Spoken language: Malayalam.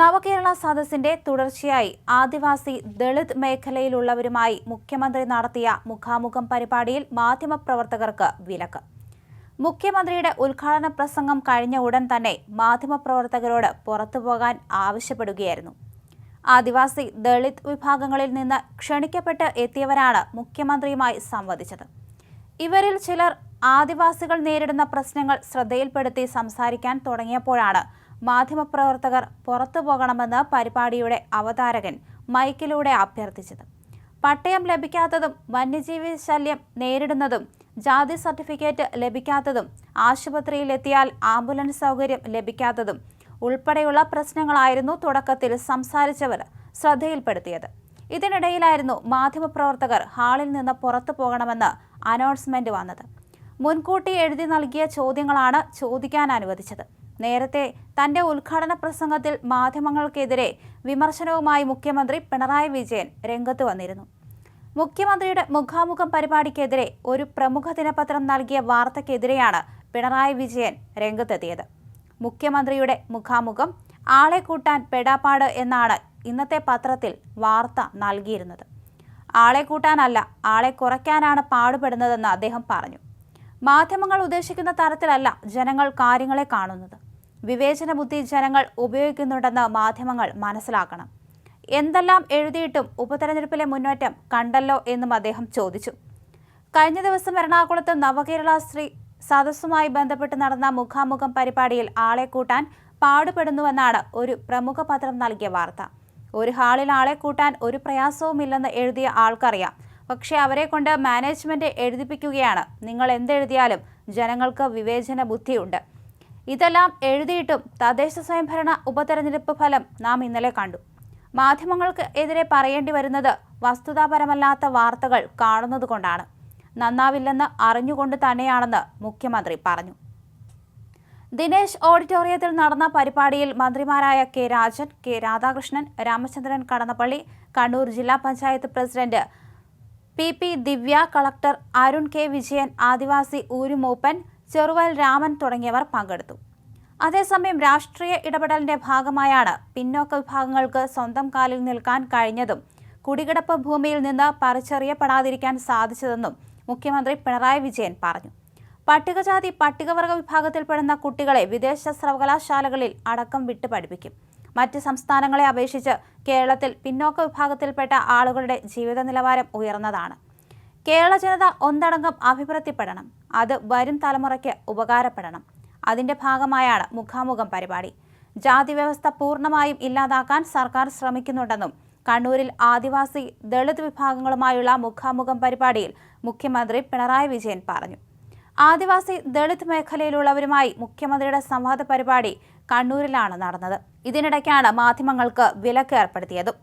നവകേരള സദസ്സിന്റെ തുടർച്ചയായി ആദിവാസി ദളിത് മേഖലയിലുള്ളവരുമായി മുഖ്യമന്ത്രി നടത്തിയ മുഖാമുഖം പരിപാടിയിൽ മാധ്യമപ്രവർത്തകർക്ക് വിലക്ക്. മുഖ്യമന്ത്രിയുടെ ഉദ്ഘാടന പ്രസംഗം കഴിഞ്ഞ ഉടൻ തന്നെ മാധ്യമപ്രവർത്തകരോട് പുറത്തുപോകാൻ ആവശ്യപ്പെടുകയായിരുന്നു. ആദിവാസി ദളിത് വിഭാഗങ്ങളിൽ നിന്ന് ക്ഷണിക്കപ്പെട്ട് എത്തിയവരാണ് മുഖ്യമന്ത്രിയുമായി സംവദിച്ചത്. ഇവരിൽ ചിലർ ആദിവാസികൾ നേരിടുന്ന പ്രശ്നങ്ങൾ ശ്രദ്ധയിൽപ്പെടുത്തി സംസാരിക്കാൻ തുടങ്ങിയപ്പോഴാണ് മാധ്യമപ്രവർത്തകർ പുറത്തു പോകണമെന്ന് പരിപാടിയുടെ അവതാരകൻ മൈക്കിലൂടെ അഭ്യർത്ഥിച്ചത്. പട്ടയം ലഭിക്കാത്തതും വന്യജീവി ശല്യം നേരിടുന്നതും ജാതി സർട്ടിഫിക്കറ്റ് ലഭിക്കാത്തതും ആശുപത്രിയിലെത്തിയാൽ ആംബുലൻസ് സൗകര്യം ലഭിക്കാത്തതും ഉൾപ്പെടെയുള്ള പ്രശ്നങ്ങളായിരുന്നു തുടക്കത്തിൽ സംസാരിച്ചവർ ശ്രദ്ധയിൽപ്പെടുത്തിയത്. ഇതിനിടയിലായിരുന്നു മാധ്യമപ്രവർത്തകർ ഹാളിൽ നിന്ന് പുറത്തു പോകണമെന്ന് അനൗൺസ്മെന്റ് വന്നത്. മുൻകൂട്ടി എഴുതി നൽകിയ ചോദ്യങ്ങളാണ് ചോദിക്കാൻ അനുവദിച്ചത്. നേരത്തെ തന്റെ ഉദ്ഘാടന പ്രസംഗത്തിൽ മാധ്യമങ്ങൾക്കെതിരെ വിമർശനവുമായി മുഖ്യമന്ത്രി പിണറായി വിജയൻ രംഗത്ത് വന്നിരുന്നു. മുഖ്യമന്ത്രിയുടെ മുഖാമുഖം പരിപാടിക്കെതിരെ ഒരു പ്രമുഖ ദിനപത്രം നൽകിയ വാർത്തക്കെതിരെയാണ് പിണറായി വിജയൻ രംഗത്തെത്തിയത്. മുഖ്യമന്ത്രിയുടെ മുഖാമുഖം ആളെ കൂട്ടാൻ പെടാപ്പാട് എന്നാണ് ഇന്നത്തെ പത്രത്തിൽ വാർത്ത നൽകിയിരുന്നത്. ആളെ കൂട്ടാനല്ല ആളെ കുറയ്ക്കാനാണ് പാടുപെടുന്നതെന്ന് അദ്ദേഹം പറഞ്ഞു. മാധ്യമങ്ങൾ ഉദ്ദേശിക്കുന്ന തരത്തിലല്ല ജനങ്ങൾ കാര്യങ്ങളെ കാണുന്നത്. വിവേചന ബുദ്ധി ജനങ്ങൾ ഉപയോഗിക്കുന്നുണ്ടെന്ന് മാധ്യമങ്ങൾ മനസ്സിലാക്കണം. എന്തെല്ലാം എഴുതിയിട്ടും ഉപതെരഞ്ഞെടുപ്പിലെ മുന്നേറ്റം കണ്ടല്ലോ എന്നും അദ്ദേഹം ചോദിച്ചു. കഴിഞ്ഞ ദിവസം എറണാകുളത്ത് നവകേരള സ്ത്രീ സദസ്സുമായി ബന്ധപ്പെട്ട് നടന്ന മുഖാമുഖം പരിപാടിയിൽ ആളെ കൂട്ടാൻ പാടുപെടുന്നുവെന്നാണ് ഒരു പ്രമുഖ പത്രം നൽകിയ വാർത്ത. ഒരു ഹാളിൽ ആളെ കൂട്ടാൻ ഒരു പ്രയാസവുമില്ലെന്ന് എഴുതിയ ആൾക്കറിയാം. പക്ഷേ അവരെ കൊണ്ട് മാനേജ്മെന്റ് എഴുതിപ്പിക്കുകയാണ്. നിങ്ങൾ എന്തെഴുതിയാലും ജനങ്ങൾക്ക് വിവേചന ബുദ്ധിയുണ്ട്. ഇതെല്ലാം എഴുതിയിട്ടും തദ്ദേശ സ്വയംഭരണ ഉപതെരഞ്ഞെടുപ്പ് ഫലം നാം ഇന്നലെ കണ്ടു. മാധ്യമങ്ങൾക്ക് എതിരെ പറയേണ്ടി വരുന്നത് വസ്തുതാപരമല്ലാത്ത വാർത്തകൾ കാണുന്നതുകൊണ്ടാണ് നന്നാവില്ലെന്ന് അറിഞ്ഞുകൊണ്ട് തന്നെയാണെന്ന് മുഖ്യമന്ത്രി പറഞ്ഞു. ദിനേശ് ഓഡിറ്റോറിയത്തിൽ നടന്ന പരിപാടിയിൽ മന്ത്രിമാരായ കെ രാജൻ കെ രാധാകൃഷ്ണൻ രാമചന്ദ്രൻ കടന്നപ്പള്ളി കണ്ണൂർ ജില്ലാ panchayat president P P Divya collector Arun K Vijayan ആദിവാസി ഊരുമൂപ്പൻ ചെറുവൽ രാമൻ തുടങ്ങിയവർ പങ്കെടുത്തു. അതേസമയം രാഷ്ട്രീയ ഇടപെടലിന്റെ ഭാഗമായാണ് പിന്നോക്ക വിഭാഗങ്ങൾക്ക് സ്വന്തം കാലിൽ നിൽക്കാൻ കഴിഞ്ഞതും കുടികിടപ്പ് ഭൂമിയിൽ നിന്ന് പറിച്ചെറിയപ്പെടാതിരിക്കാൻ സാധിച്ചതെന്നും മുഖ്യമന്ത്രി പിണറായി വിജയൻ പറഞ്ഞു. പട്ടികജാതി പട്ടികവർഗ വിഭാഗത്തിൽപ്പെടുന്ന കുട്ടികളെ വിദേശ സർവകലാശാലകളിൽ അടക്കം വിട്ട് പഠിപ്പിക്കും മറ്റ് സംസ്ഥാനങ്ങളെ അപേക്ഷിച്ച് കേരളത്തിൽ പിന്നോക്ക വിഭാഗത്തിൽപ്പെട്ട ആളുകളുടെ ജീവിത നിലവാരം ഉയർന്നതാണ്. കേരള ജനത ഒന്നടങ്കം അഭിവൃദ്ധിപ്പെടണം. അത് വരും തലമുറയ്ക്ക് ഉപകാരപ്പെടണം. അതിന്റെ ഭാഗമായാണ് മുഖാമുഖം പരിപാടി. ജാതി വ്യവസ്ഥ പൂർണമായും ഇല്ലാതാക്കാൻ സർക്കാർ ശ്രമിക്കുന്നുണ്ടെന്നും കണ്ണൂരിൽ ആദിവാസി ദളിത് വിഭാഗങ്ങളുമായുള്ള മുഖാമുഖം പരിപാടിയിൽ മുഖ്യമന്ത്രി പിണറായി വിജയൻ പറഞ്ഞു. ആദിവാസി ദളിത് മേഖലയിലുള്ളവരുമായി മുഖ്യമന്ത്രിയുടെ സംവാദ പരിപാടി കണ്ണൂരിലാണ് നടന്നത്. ഇതിനിടയ്ക്കാണ് മാധ്യമങ്ങൾക്ക് വിലക്ക് ഏർപ്പെടുത്തിയതും